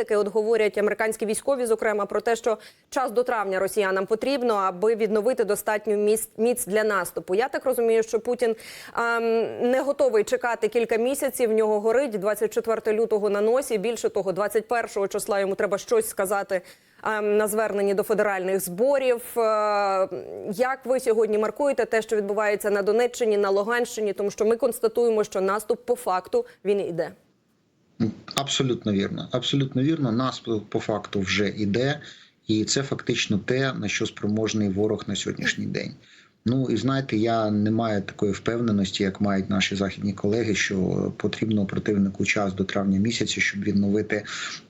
Таки от говорять американські військові, зокрема, про те, що час до травня росіянам потрібно, аби відновити достатню міць, для наступу. Я так розумію, що Путін ем, не готовий чекати кілька місяців. В нього горить 24 лютого на носі. Більше того, 21 числа йому треба щось сказати ем, на зверненні до федеральних зборів. Е, як ви сьогодні маркуєте те, що відбувається на Донеччині, на Луганщині, тому що ми констатуємо, що наступ по факту він іде. Абсолютно вірно. Абсолютно вірно. Нас по факту вже іде, і це фактично те, на що спроможний ворог на сьогоднішній день. Ну і знаєте, я не маю такої впевненості, як мають наші західні колеги, що потрібно противнику час до травня місяця, щоб відновити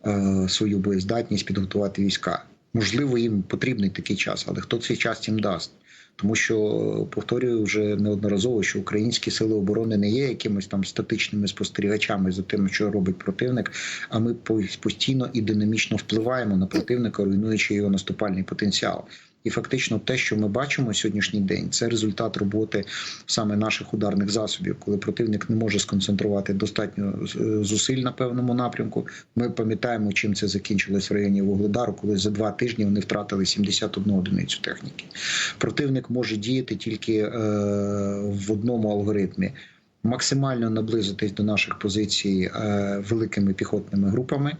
е, свою боєздатність, підготувати війська. Можливо, їм потрібний такий час, але хто цей час їм дасть? Тому що повторюю вже неодноразово, що українські сили оборони не є якимись там статичними спостерігачами за тим, що робить противник. А ми постійно і динамічно впливаємо на противника, руйнуючи його наступальний потенціал. І фактично, те, що ми бачимо сьогоднішній день, це результат роботи саме наших ударних засобів, коли противник не може сконцентрувати достатньо зусиль на певному напрямку. Ми пам'ятаємо, чим це закінчилось в районі Вугледару, коли за два тижні вони втратили 71 одиницю техніки. Противник може діяти тільки е, в одному алгоритмі. Максимально наблизитись до наших позицій е, великими піхотними групами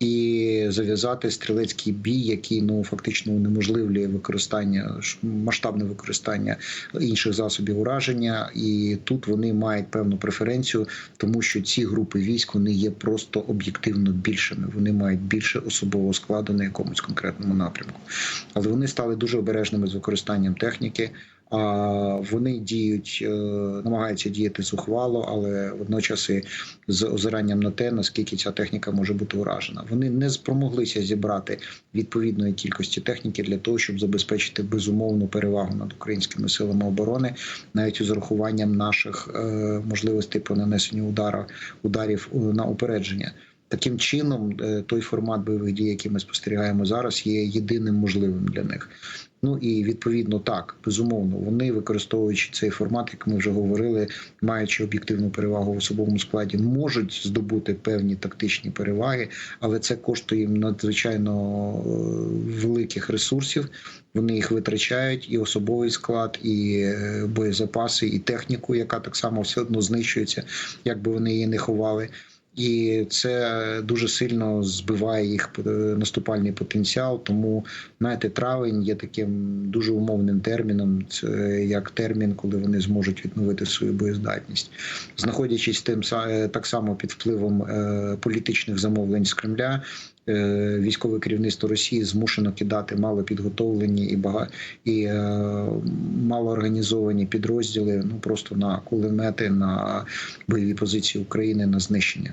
і зав'язати стрілецький бій, який ну фактично унеможливлює використання масштабне використання інших засобів ураження, і тут вони мають певну преференцію, тому що ці групи військ вони є просто об'єктивно більшими. Вони мають більше особового складу на якомусь конкретному напрямку, але вони стали дуже обережними з використанням техніки. Вони діють, е, намагаються діяти зухвало, але водночас і з озиранням на те, наскільки ця техніка може бути уражена. Вони не спромоглися зібрати відповідної кількості техніки для того, щоб забезпечити безумовну перевагу над українськими силами оборони, навіть з урахуванням наших е, можливостей по нанесенню ударів ударів на упередження. Таким чином, е, той формат бойових дій, який ми спостерігаємо зараз, є єдиним можливим для них. Ну і відповідно так, безумовно, вони використовуючи цей формат, як ми вже говорили, маючи об'єктивну перевагу в особовому складі, можуть здобути певні тактичні переваги, але це коштує їм надзвичайно е, великих ресурсів. Вони їх витрачають, і особовий склад, і е, боєзапаси, і техніку, яка так само все одно знищується, як би вони її не ховали і це дуже сильно збиває їх е, наступальний потенціал. Тому знаєте, травень є таким дуже умовним терміном. Це як термін, коли вони зможуть відновити свою боєздатність, знаходячись тим е, так само під впливом е, політичних замовлень з Кремля. Військове керівництво Росії змушено кидати малопідготовлені і бага... і е, малоорганізовані підрозділи. Ну просто на кулемети на бойові позиції України на знищення.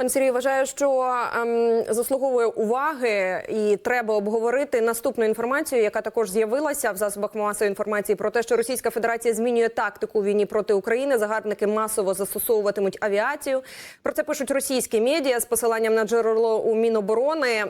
Пан Сергій вважаю, що ем, заслуговує уваги і треба обговорити наступну інформацію, яка також з'явилася в засобах масової інформації про те, що Російська Федерація змінює тактику війні проти України. Загарбники масово застосовуватимуть авіацію. Про це пишуть російські медіа з посиланням на джерело у Міноборони.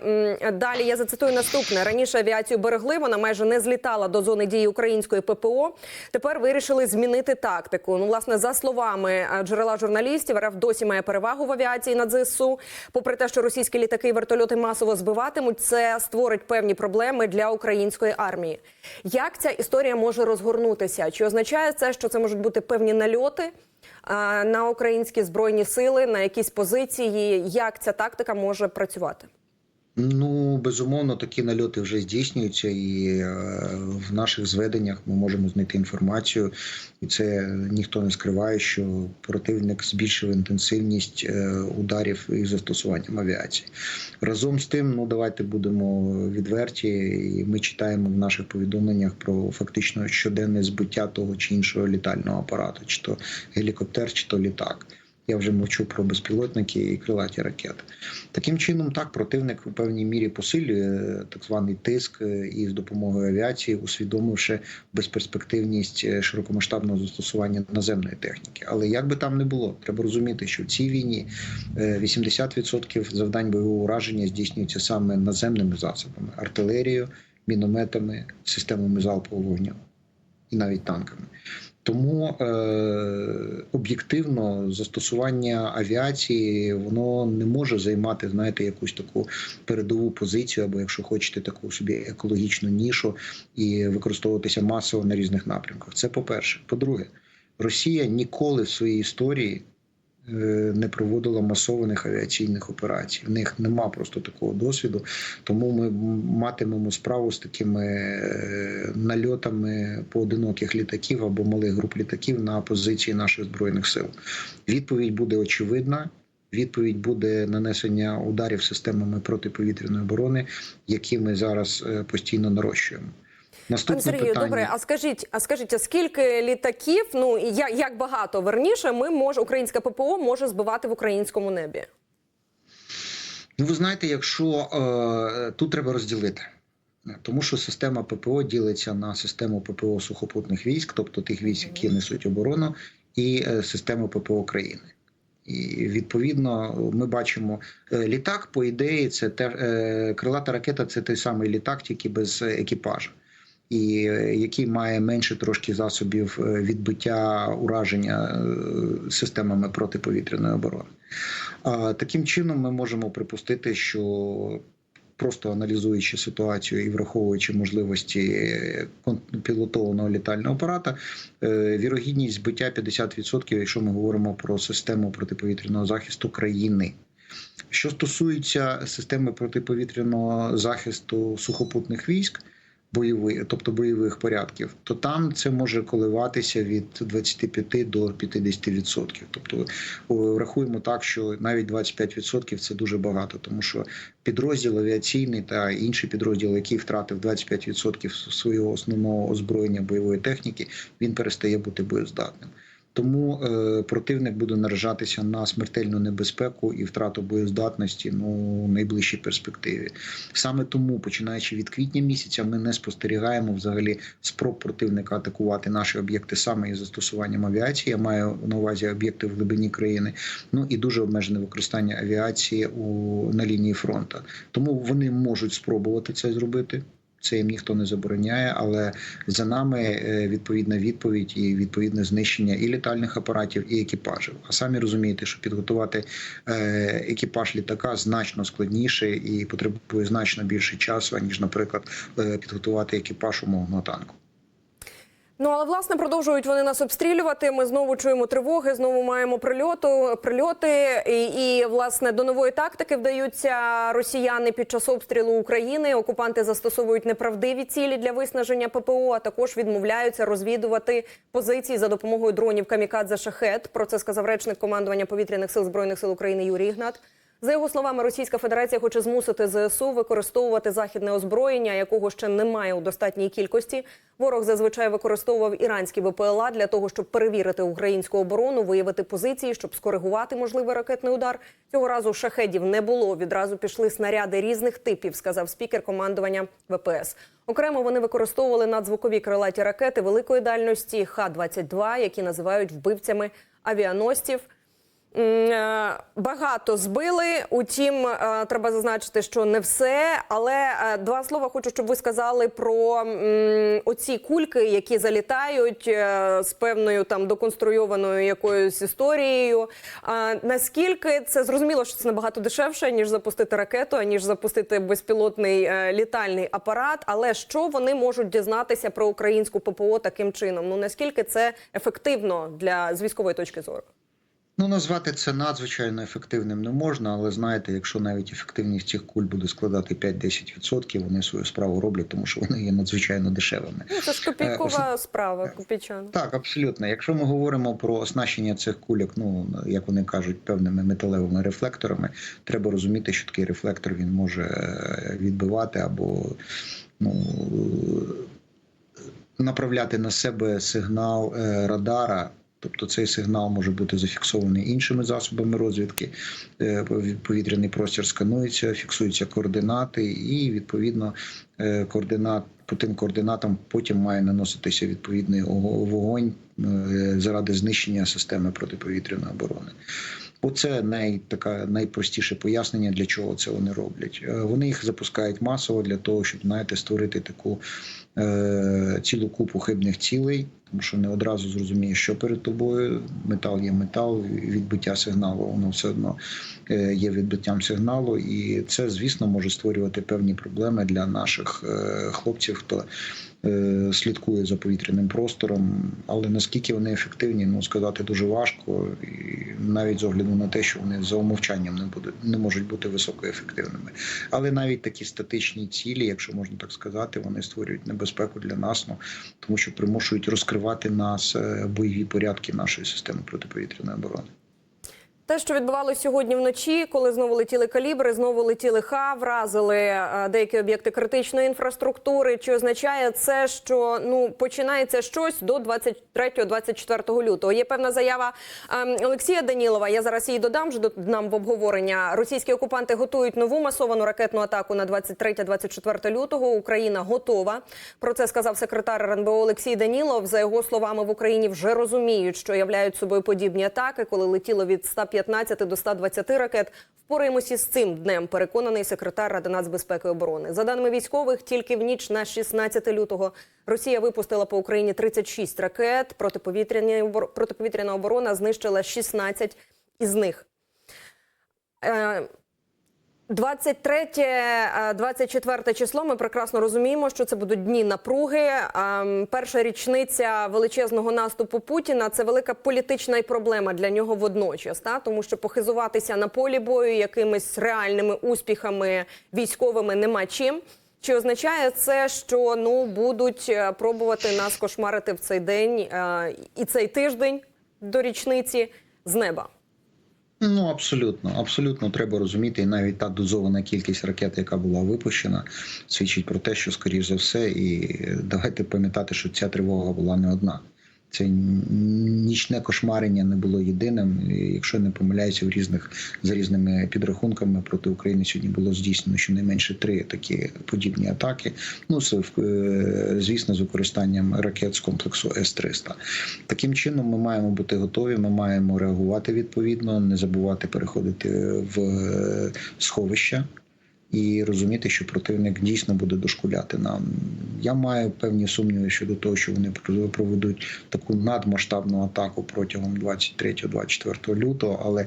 Далі я зацитую наступне: раніше авіацію берегли. Вона майже не злітала до зони дії української ППО. Тепер вирішили змінити тактику. Ну, власне, за словами е, джерела журналістів, РФ досі має перевагу в авіації над ЗСУ. Попри те, що російські літаки і вертольоти масово збиватимуть, це створить певні проблеми для української армії. Як ця історія може розгорнутися? Чи означає це, що це можуть бути певні нальоти на українські збройні сили, на якісь позиції? Як ця тактика може працювати? Ну безумовно, такі нальоти вже здійснюються, і е, в наших зведеннях ми можемо знайти інформацію, і це ніхто не скриває, що противник збільшив інтенсивність е, ударів із застосуванням авіації. Разом з тим, ну давайте будемо відверті, і ми читаємо в наших повідомленнях про фактично щоденне збиття того чи іншого літального апарату, чи то гелікоптер, чи то літак. Я вже мовчу про безпілотники і крилаті ракети. Таким чином, так противник у певній мірі посилює так званий тиск е, і з допомогою авіації, усвідомивши безперспективність е, широкомасштабного застосування наземної техніки. Але як би там не було, треба розуміти, що в цій війні 80% е, завдань бойового ураження здійснюються саме наземними засобами артилерією, мінометами, системами залпового вогню і навіть танками. Тому е, об'єктивно застосування авіації воно не може займати, знаєте, якусь таку передову позицію, або якщо хочете, таку собі екологічну нішу і використовуватися масово на різних напрямках. Це по-перше. По-друге, Росія ніколи в своїй історії не проводила масованих авіаційних операцій. В них нема просто такого досвіду. Тому ми матимемо справу з такими е, нальотами поодиноких літаків або малих груп літаків на позиції наших збройних сил. Відповідь буде очевидна. Відповідь буде нанесення ударів системами протиповітряної оборони, які ми зараз е, постійно нарощуємо. Наступне Сергію, питання. добре. А скажіть, а скажіть, а скільки літаків? Ну і як, як багато верніше, ми може українська ППО може збивати в українському небі? Ну, ви знаєте, якщо е, тут треба розділити. Тому що система ППО ділиться на систему ППО сухопутних військ, тобто тих військ, які несуть оборону, і е, систему ППО країни. І відповідно ми бачимо е, літак, по ідеї, це те е, крилата ракета, це той самий літак, тільки без екіпажа. І е, який має менше трошки засобів е, відбиття ураження е, системами протиповітряної оборони. Таким чином, ми можемо припустити, що просто аналізуючи ситуацію і враховуючи можливості пілотованого літального апарата, вірогідність збиття 50%, якщо ми говоримо про систему протиповітряного захисту країни. Що стосується системи протиповітряного захисту сухопутних військ, бойових, тобто бойових порядків, то там це може коливатися від 25 до 50%. Тобто врахуємо рахуємо так, що навіть 25% це дуже багато, тому що підрозділ авіаційний та інші підрозділи, який втратив 25% свого основного озброєння бойової техніки, він перестає бути боєздатним. Тому е, противник буде наражатися на смертельну небезпеку і втрату боєздатності ну в найближчій перспективі. Саме тому, починаючи від квітня місяця, ми не спостерігаємо взагалі спроб противника атакувати наші об'єкти саме із застосуванням авіації. Я маю на увазі об'єкти в глибині країни. Ну і дуже обмежене використання авіації у на лінії фронту. Тому вони можуть спробувати це зробити. Це їм ніхто не забороняє, але за нами е, відповідна відповідь і відповідне знищення і літальних апаратів, і екіпажів. А самі розумієте, що підготувати е, екіпаж літака значно складніше і потребує значно більше часу, ніж, наприклад, е, підготувати екіпаж умовного танку. Ну але власне продовжують вони нас обстрілювати. Ми знову чуємо тривоги, знову маємо прильоту, прильоти. І, і власне до нової тактики вдаються росіяни під час обстрілу України. Окупанти застосовують неправдиві цілі для виснаження ППО, а також відмовляються розвідувати позиції за допомогою дронів Камікадзе Шахет. Про це сказав речник командування повітряних сил збройних сил України Юрій Ігнат. За його словами, Російська Федерація хоче змусити ЗСУ використовувати західне озброєння, якого ще немає у достатній кількості. Ворог зазвичай використовував іранські ВПЛА для того, щоб перевірити українську оборону, виявити позиції, щоб скоригувати можливий ракетний удар. Цього разу шахедів не було. Відразу пішли снаряди різних типів, сказав спікер командування ВПС. Окремо вони використовували надзвукові крилаті ракети великої дальності Х-22, які називають вбивцями авіаносців. Е, Багато збили. Утім, е, треба зазначити, що не все. Але е, два слова хочу, щоб ви сказали про оці кульки, які залітають з певною там доконструйованою якоюсь історією. Наскільки це зрозуміло, що це набагато дешевше ніж запустити ракету, аніж запустити безпілотний літальний апарат. Але що вони можуть дізнатися про українську ППО таким чином? Ну наскільки це ефективно для з військової точки зору? Ну, назвати це надзвичайно ефективним не можна, але знаєте, якщо навіть ефективність цих куль буде складати 5-10%, вони свою справу роблять, тому що вони є надзвичайно дешевими. Ну, це ж копійкова справа, копійчана. Так, абсолютно. Якщо ми говоримо про оснащення цих кульок, ну як вони кажуть, певними металевими рефлекторами, треба розуміти, що такий рефлектор він може е, відбивати або ну. Направляти на себе сигнал е, радара, тобто цей сигнал може бути зафіксований іншими засобами розвідки. Е, Повітряний простір сканується, фіксуються координати, і відповідно е, координат по тим координатам потім має наноситися відповідний вогонь е, заради знищення системи протиповітряної оборони. Оце най, така, найпростіше пояснення, для чого це вони роблять. Вони їх запускають масово для того, щоб знаєте, створити таку е, цілу купу хибних цілей, тому що не одразу зрозумієш, що перед тобою. Метал є метал, відбиття сигналу, воно все одно е, є відбиттям сигналу, і це, звісно, може створювати певні проблеми для наших е, хлопців, хто е, слідкує за повітряним простором. Але наскільки вони ефективні, ну сказати дуже важко, і навіть з огляду на те, що вони за умовчанням не будуть не можуть бути високоефективними. Але навіть такі статичні цілі, якщо можна так сказати, вони створюють небезпеку для нас, ну тому що примушують розкривати нас е, бойові порядки нашої системи протиповітряної оборони. Те, що відбувалося сьогодні вночі, коли знову летіли калібри, знову летіли ха, вразили е, деякі об'єкти критичної інфраструктури. Чи означає це, що ну починається щось до 23-24 лютого? Є певна заява ем, Олексія Данілова. Я зараз її додам вже нам в обговорення. Російські окупанти готують нову масовану ракетну атаку на 23-24 лютого. Україна готова. Про це сказав секретар РНБО Олексій Данілов. За його словами, в Україні вже розуміють, що являють собою подібні атаки, коли летіло від 115 до 120 ракет. Впораємося з цим днем. Переконаний секретар Ради нацбезпеки і оборони. За даними військових, тільки в ніч на 16 лютого Росія випустила по Україні 36 ракет. Протиповітряна оборона знищила 16 із них. Е, 23-24 число ми прекрасно розуміємо, що це будуть дні напруги. Ем, Перша річниця величезного наступу Путіна це велика політична і проблема для нього водночас, та тому що похизуватися на полі бою якимись реальними успіхами військовими нема чим. Чи означає це, що ну будуть е, пробувати нас кошмарити в цей день е, і цей тиждень до річниці з неба? Ну абсолютно, абсолютно треба розуміти, і навіть та дозована кількість ракет, яка була випущена, свідчить про те, що скоріш за все, і давайте пам'ятати, що ця тривога була не одна. Це нічне кошмарення не було єдиним. Якщо не помиляюся, в різних за різними підрахунками проти України сьогодні було здійснено щонайменше три такі подібні атаки. Ну це е, звісно з використанням ракет з комплексу С-300. Таким чином, ми маємо бути готові. Ми маємо реагувати відповідно, не забувати переходити в е, сховища і розуміти, що противник дійсно буде дошкуляти нам. Я маю певні сумніви щодо того, що вони проведуть таку надмасштабну атаку протягом 23-24 лютого, але.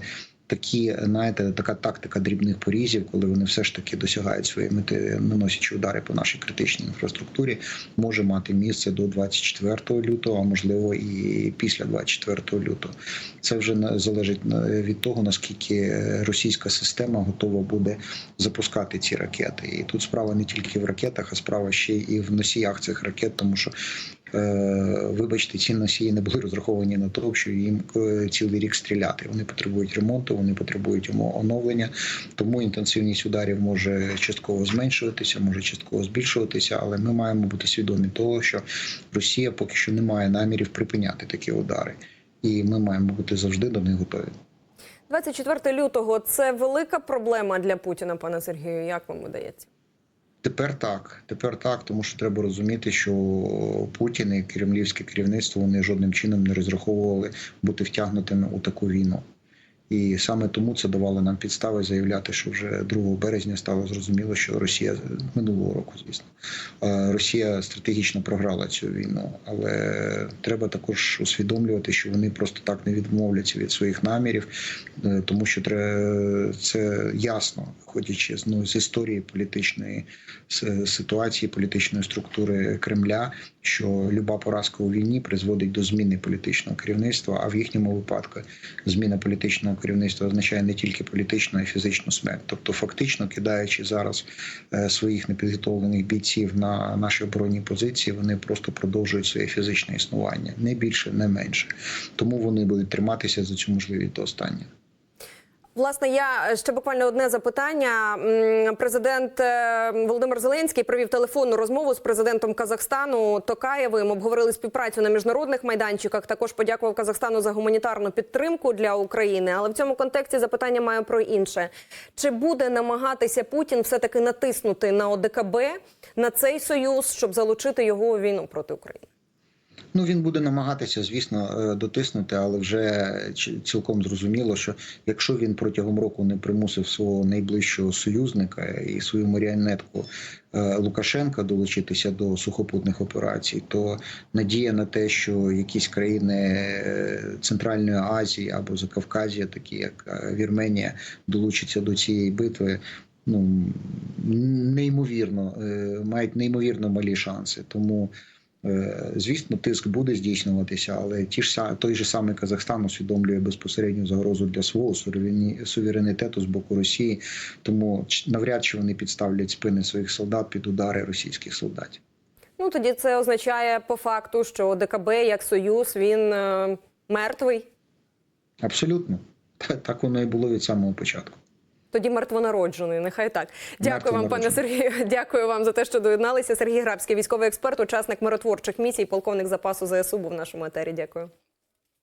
Такі, знаєте, така тактика дрібних порізів, коли вони все ж таки досягають своєї мети, наносячи удари по нашій критичній інфраструктурі, може мати місце до 24 лютого, а можливо і після 24 лютого. Це вже залежить на- від того наскільки російська система готова буде запускати ці ракети. І тут справа не тільки в ракетах, а справа ще і в носіях цих ракет, тому що. Е, Вибачте, ці носії не були розраховані на те, що їм е, цілий рік стріляти. Вони потребують ремонту, вони потребують оновлення. Тому інтенсивність ударів може частково зменшуватися, може частково збільшуватися. Але ми маємо бути свідомі того, що Росія поки що не має намірів припиняти такі удари, і ми маємо бути завжди до них готові. 24 лютого це велика проблема для Путіна, пане Сергію. Як вам видається? Тепер так, тепер так, тому що треба розуміти, що Путін і кремлівське керівництво вони жодним чином не розраховували бути втягнутими у таку війну. І саме тому це давало нам підстави заявляти, що вже 2 березня стало зрозуміло, що Росія минулого року, звісно, е, Росія стратегічно програла цю війну. Але треба також усвідомлювати, що вони просто так не відмовляться від своїх намірів, е, тому що це ясно, виходячи з ну з історії політичної ситуації, політичної структури Кремля, що люба поразка у війні призводить до зміни політичного керівництва. А в їхньому випадку зміна політичного керівництва означає не тільки політичну, а й фізичну смерть. Тобто, фактично кидаючи зараз е, своїх непідготовлених бійців на наші оборонні позиції, вони просто продовжують своє фізичне існування, не більше, не менше. Тому вони будуть триматися за цю можливість до останнього. Власне, я ще буквально одне запитання. Президент е, Володимир Зеленський провів телефонну розмову з президентом Казахстану Токаєвим. Обговорили співпрацю на міжнародних майданчиках. Також подякував Казахстану за гуманітарну підтримку для України. Але в цьому контексті запитання маю про інше: чи буде намагатися Путін все таки натиснути на ОДКБ на цей союз, щоб залучити його у війну проти України? Ну він буде намагатися, звісно, е, дотиснути, але вже цілком зрозуміло, що якщо він протягом року не примусив свого найближчого союзника і свою маріонетку е, Лукашенка долучитися до сухопутних операцій, то надія на те, що якісь країни е, Центральної Азії або Закавказія, такі як Вірменія, долучаться до цієї битви. Ну неймовірно, мають неймовірно малі шанси. Тому Звісно, тиск буде здійснюватися, але ті ж той же самий Казахстан усвідомлює безпосередню загрозу для свого суверенітету з боку Росії, тому навряд чи вони підставлять спини своїх солдат під удари російських солдатів. Ну тоді це означає по факту, що ДКБ як союз він е, мертвий. Абсолютно так воно і було від самого початку. Тоді мертвонароджений, нехай так. Дякую вам, пане Сергію. Дякую вам за те, що доєдналися. Сергій Грабський, військовий експерт, учасник миротворчих місій, полковник запасу ЗСУ був в нашому етері. Дякую.